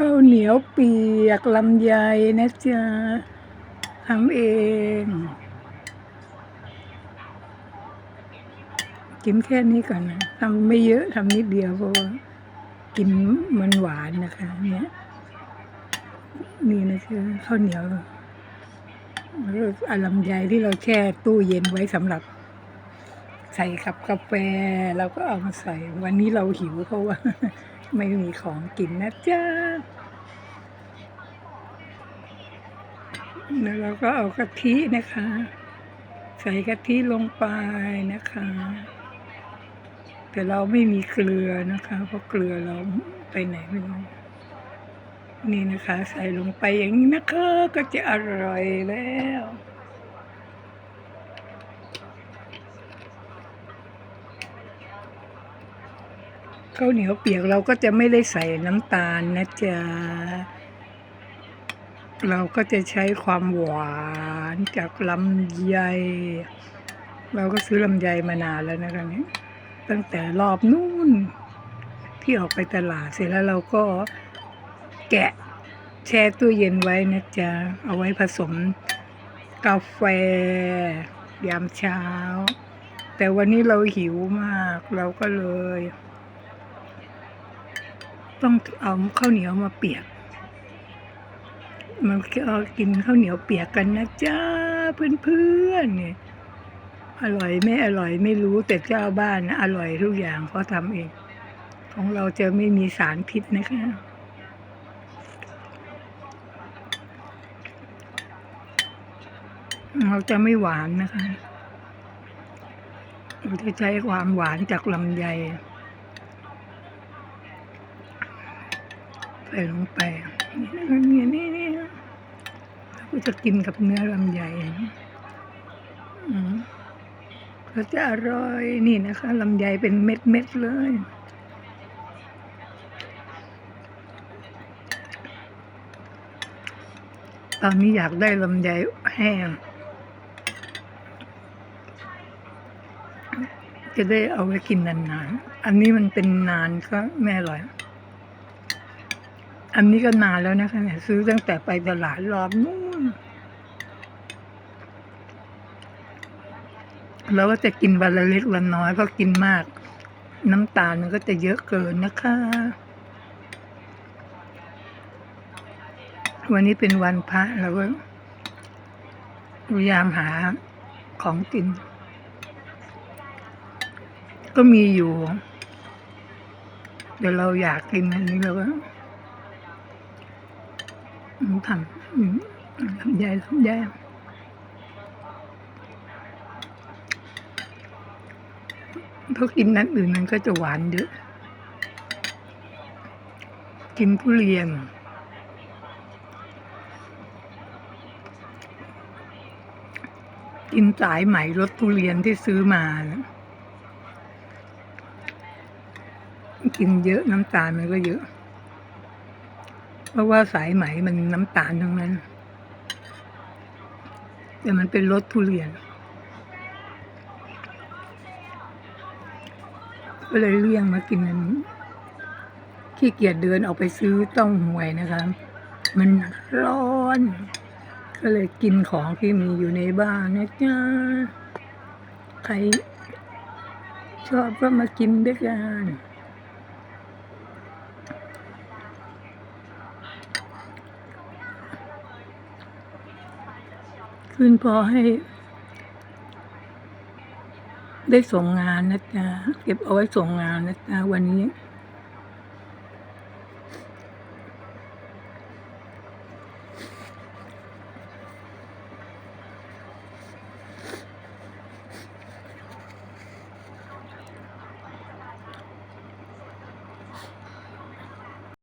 ข้าวเหนียวเปียกลำไยนะจ๊ะทำเอง กินแค่นี้ก่อนนะทำไม่เยอะทำนิดเดียวเพราะว่ากินมันหวานนะคะ เนี่ยนี่นะคือข้าวเหนียวแล้วก็อาลำไยที่เราแช่ตู้เย็นไว้สำหรับ ใส่กับกาแฟเราก็เอามาใส่ วันนี้เราหิวเพราะว่า ไม่มีของกินนะจ๊ะแล้วเราก็เอากะทินะคะ ใส่กะทิลงไปนะคะ แต่เราไม่มีเกลือนะคะ เพราะเกลือเราไปไหนไม่รู้นี่นะคะ ใส่ลงไปอย่างนี้นะคะ ก็จะอร่อยแล้ว ข้าวเหนียวเปียกเราก็จะไม่ได้ใส่น้ำตาลนะจ๊ะ เราก็จะใช้ความหวานจากลำไย เราก็ซื้อลำไยมานานแล้วนะคะเนี่ยตั้งแต่รอบนู่น ที่ออกไปตลาดเสร็จแล้วเราก็แกะแช่ตู้เย็นไว้นะจ๊ะ เอาไว้ผสมกาแฟ ยามเช้า แต่วันนี้เราหิวมากเราก็เลย ต้องเอาข้าวเหนียวมาเปียก มันก็กินข้าวเหนียวเปียกกันนะจ๊ะเพื่อนๆเนี่ยอร่อยไม่อร่อยไม่รู้แต่เจ้าบ้านนะอร่อยทุกอย่างเขาทำเอง ของเราจะไม่มีสารพิษนะคะเราจะไม่หวานนะคะเราจะใช้ความหวานจากลำไย ใส่ลงไปนี่นี่นี่เราก็จะกินกับเนื้อลำไยอืมก็จะอร่อยนี่นะคะลำไยเป็นเม็ดเม็ดเลย ตอนนี้อยากได้ลำไยแห้ง จะได้เอาไว้กินนานๆ อันนี้มันเป็นนานก็ไม่อร่อย อันนี้ก็นานแล้วนะคะเนี่ยซื้อตั้งแต่ไปตลาดรอบนู้นแล้วก็จะกินวันละเล็กวันน้อยเพราะกินมาก น้ำตาลมันก็จะเยอะเกินนะคะ วันนี้เป็นวันพระเราก็พยายามหาของกิน ก็มีอยู่ เดี๋ยวเราอยากกินอันนี้เราก็ ทำอืมลำไยลำไยเพราะกินนั้นอื่นมันก็จะหวานเยอะ กินทุเรียน กินสายไหมรสทุเรียนที่ซื้อมา กินเยอะน้ำตาลมันก็เยอะ เพราะว่าสายไหมมันน้ำตาลทั้งนั้น แต่มันเป็นรสทุเรียน ก็เลยเลี่ยงมากินอันนี้ขี้เกียจเดินออกไปซื้อต้องหวยนะคะ มันร้อน ก็เลยกินของที่มีอยู่ในบ้านนะจ๊ะใครชอบก็มากินด้วยกัน ขึ้นพอให้ ได้ส่งงานนะจ๊ะเก็บเอาไว้ส่งงานนะจ๊ะวันนี้